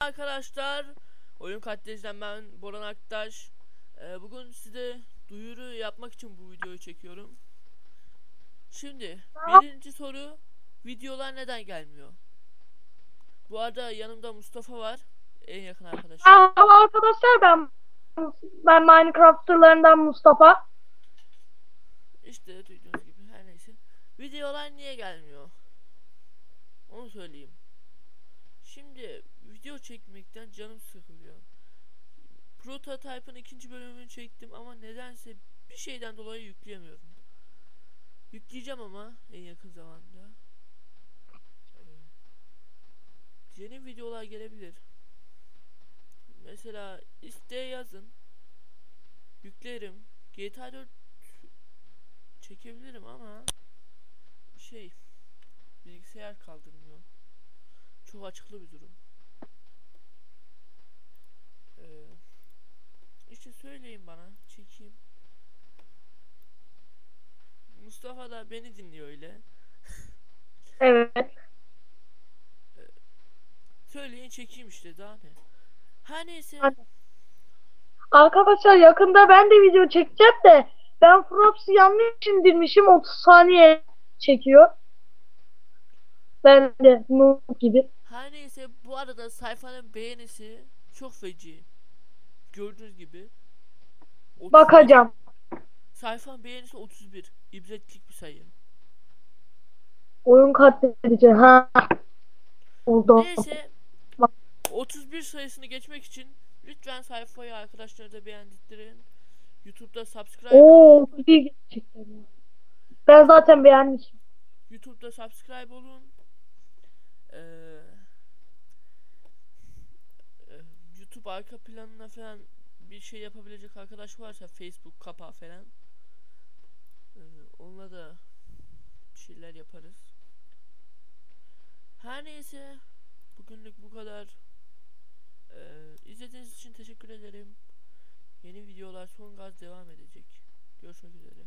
Arkadaşlar Oyun Katliam'dan ben Boran Aktaş Ee, Bugün size duyuru yapmak için bu videoyu çekiyorum Şimdi birinci soru Videolar neden gelmiyor? Bu arada yanımda Mustafa var En yakın arkadaşım Merhaba arkadaşlar ben ben Minecraft'larından Mustafa. İşte duyduğunuz gibi her neyse Videolar niye gelmiyor? Onu söyleyeyim Şimdi video çekmekten canım sıkılıyor. Prototype'ın ikinci bölümünü çektim ama nedense bir şeyden dolayı yükleyemiyorum. Yükleyeceğim ama en yakın zamanda. Ee, Yeni videolar gelebilir. Mesela isteğe yazın. Yüklerim. GTA 4 çekebilirim ama şey bilgisayar kaldırmıyor. Çok açıklı bir durum. Ee, işte söyleyin bana çekeyim. Mustafa da beni dinliyor öyle. Evet. Söyleyin çekeyim işte daha ne. Her neyse. Arkadaşlar yakında ben de video çekeceğim de ben Frops'u yanlış indirmişim 30 saniye çekiyor. Ben de noob gibi. Her neyse bu arada sayfanın beğenisi çok feci. Gördüğünüz gibi. 31 Bakacağım. Sayfanın beğenisi 31. İbretlik bir sayı. Oyun katledici. Ha. Oldu. Neyse Bak. 31 sayısını geçmek için lütfen sayfayı arkadaşlara da beğendirttirin. YouTube'da subscribe Oo, olun. iyi gerçekten. Ben zaten beğenmişim. YouTube'da subscribe olun. Ee, YouTube arka planına falan bir şey yapabilecek arkadaş varsa Facebook kapağı falan ee, onunla da şeyler yaparız. Her neyse bugünlük bu kadar. Ee, izlediğiniz için teşekkür ederim. Yeni videolar son gaz devam edecek. Görüşmek üzere.